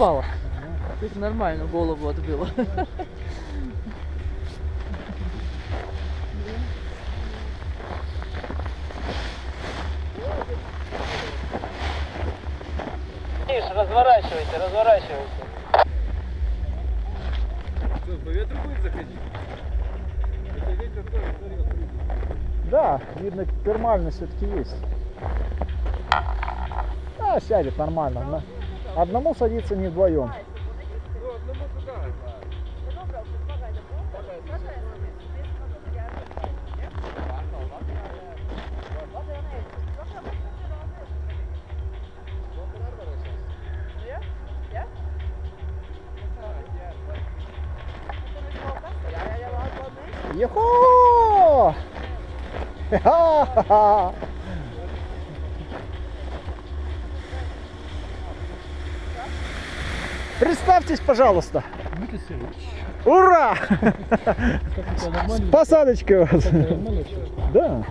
попало. Тут нормально голову отбило. Разворачивайте, разворачивайте. Что, по ветру будет заходить? Это ветер тоже, открыт. Да, видно, термальность все-таки есть. А, сядет нормально. На- Одному садиться не вдвоем. Йохо! Ха-ха-ха! Представьтесь, пожалуйста. Ура! С посадочкой у вас. Да.